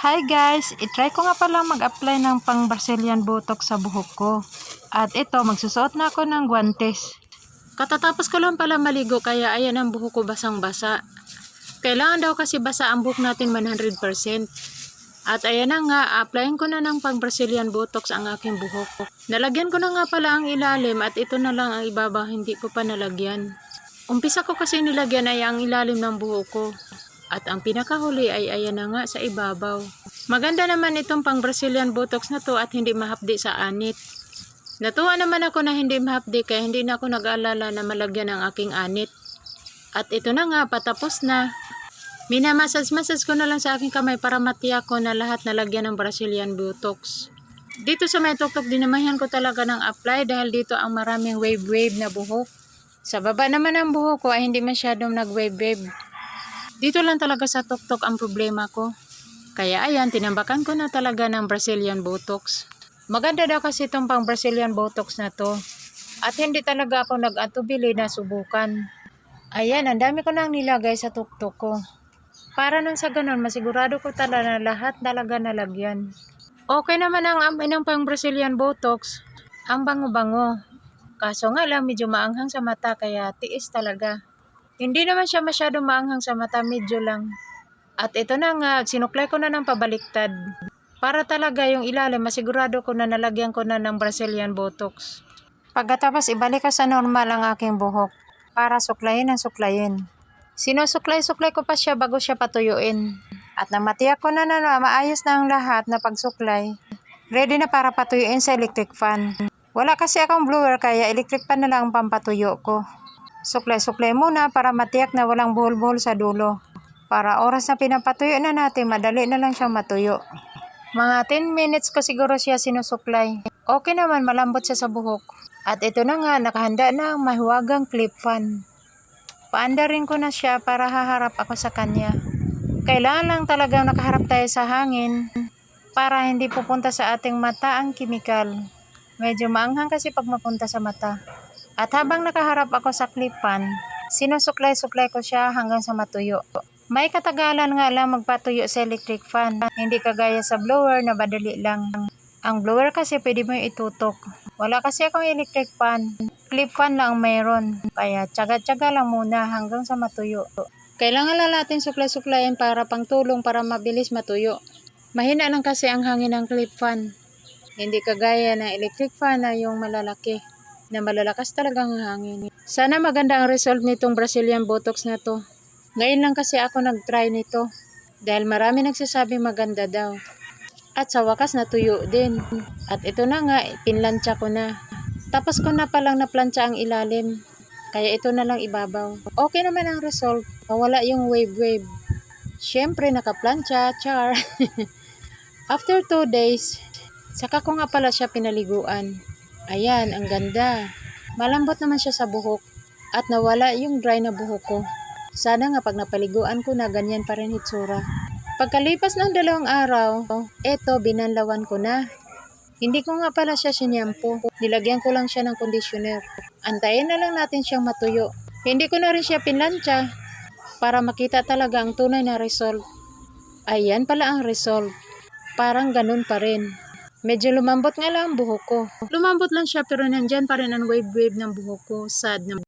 Hi guys! itry ko nga pala mag-apply ng pang Brazilian Botox sa buhok ko. At ito, magsusuot na ako ng guantes. Katatapos ko lang pala maligo kaya ayan ang buhok ko basang-basa. Kailangan daw kasi basa ang buhok natin 100%. At ayan na nga, applyin ko na ng pang Brazilian Botox ang aking buhok. Nalagyan ko na nga pala ang ilalim at ito na lang ang ibaba, hindi ko pa nalagyan. Umpisa ko kasi nilagyan ay ang ilalim ng buhok ko. At ang pinakahuli ay ayan na nga sa ibabaw. Maganda naman itong pang Brazilian Botox na to at hindi mahapdi sa anit. Natuwa naman ako na hindi mahapdi kaya hindi na ako nag-aalala na malagyan ang aking anit. At ito na nga, patapos na. Minamasas-masas ko na lang sa aking kamay para matiyak ko na lahat nalagyan ng Brazilian Botox. Dito sa may tuktok, dinamayan ko talaga ng apply dahil dito ang maraming wave-wave na buhok. Sa baba naman ang buhok ko ay hindi masyadong nag-wave-wave. Dito lang talaga sa tuktok ang problema ko. Kaya ayan, tinambakan ko na talaga ng Brazilian Botox. Maganda daw kasi itong pang Brazilian Botox na to. At hindi talaga ako nag-atubili na subukan. Ayan, ang dami ko nang nilagay sa tuktok ko. Para nang sa ganun, masigurado ko talaga na lahat talaga nalagyan. Okay naman ang amoy ng pang Brazilian Botox. Ang bango-bango. Kaso nga lang, medyo maanghang sa mata kaya tiis talaga. Hindi naman siya masyado maanghang sa mata, medyo lang. At ito na nga, sinuklay ko na ng pabaliktad. Para talaga yung ilalim, masigurado ko na nalagyan ko na ng Brazilian Botox. Pagkatapos, ibalik ko sa normal ang aking buhok para suklayin ang suklayin. Sinusuklay-suklay ko pa siya bago siya patuyuin. At nang matiyak ko na na na maayos na ang lahat na pagsuklay, ready na para patuyuin sa electric fan. Wala kasi akong blower kaya electric fan na lang ang pampatuyo ko. Suklay-suklay muna para matiyak na walang buhol-buhol sa dulo. Para oras na pinapatuyo na natin, madali na lang siyang matuyo. Mga 10 minutes ko siguro siya sinusuklay. Okay naman, malambot siya sa buhok. At ito na nga, nakahanda na ang mahiwagang clip fan. Paandarin ko na siya para haharap ako sa kanya. Kailangan lang talagang nakaharap tayo sa hangin para hindi pupunta sa ating mata ang kimikal. Medyo maanghang kasi pag mapunta sa mata. At habang nakaharap ako sa clip fan, sinusuklay-suklay ko siya hanggang sa matuyo. May katagalan nga lang magpatuyo sa electric fan. Hindi kagaya sa blower na madali lang. Ang blower kasi pwede mo itutok. Wala kasi akong electric fan. Clip fan lang mayroon. Kaya tsaga-tsaga lang muna hanggang sa matuyo. Kailangan lang natin suklay-suklayin para pang tulong para mabilis matuyo. Mahina lang kasi ang hangin ng clip fan. Hindi kagaya ng electric fan na yung malalaki na malalakas talagang hangin. Sana maganda ang result nitong Brazilian Botox na to. Ngayon lang kasi ako nag-try nito dahil marami nagsasabi maganda daw. At sa wakas natuyo din. At ito na nga, pinlansya ko na. Tapos ko na palang naplansya ang ilalim. Kaya ito na lang ibabaw. Okay naman ang result. Wala yung wave-wave. Siyempre, nakaplansya, char. After 2 days, saka ko nga pala siya pinaliguan. Ayan, ang ganda. Malambot naman siya sa buhok. At nawala yung dry na buhok ko. Sana nga pag napaliguan ko na ganyan pa rin hitsura. Pagkalipas ng dalawang araw, eto binanlawan ko na. Hindi ko nga pala siya sinyampo. Nilagyan ko lang siya ng conditioner. Antayin na lang natin siyang matuyo. Hindi ko na rin siya pinlansya para makita talaga ang tunay na result. Ayan pala ang result. Parang ganun pa rin. Medyo lumambot nga lang ang buhok ko. Lumambot lang siya pero nandyan pa rin ang wave-wave ng buhok ko. Sad na